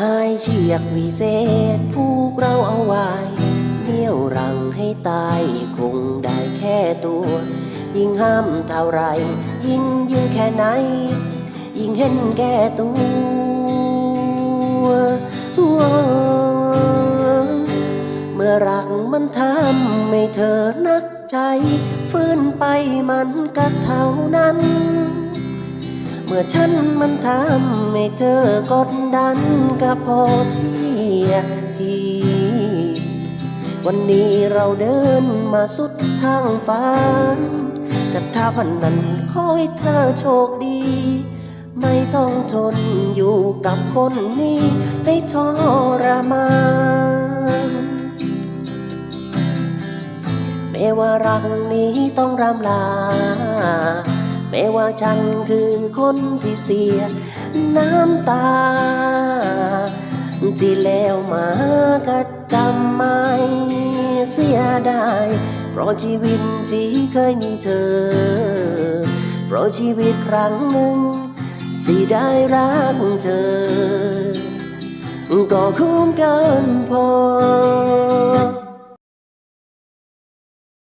หายเชือกวิเศษผูกเราเอาไว้เนี่ยวรังให้ตายคงได้แค่ตัว ยิ่งห้ามเท่าไร ยิ่งยื้อแค่ไหน ยิ่งเห็นแก่ตัวเมื่อรักมันทำให้เธอนักใจ ฟื้นไปมันก็เท่านั้น มื่อฉันมันทำให้เธอกดดันก็พอเสียที วันนี้เราเดินมาสุดทางฝันกับท้าพันนั้นขอให้เธอโชคดี ไม่ต้องทนอยู่กับคนนี้ให้ทรมานแม้ว่ารักนี้ต้องรำลา แม้ว่าฉันคือคนที่เสีย น้ำตา ที่แล้วมาก็จำไม่เสียดายเพราะชีวิตที่เคยมีเธอ เพราะชีวิตครั้งหนึ่งที่ได้รักเธอ ก็คุ้มกินพอ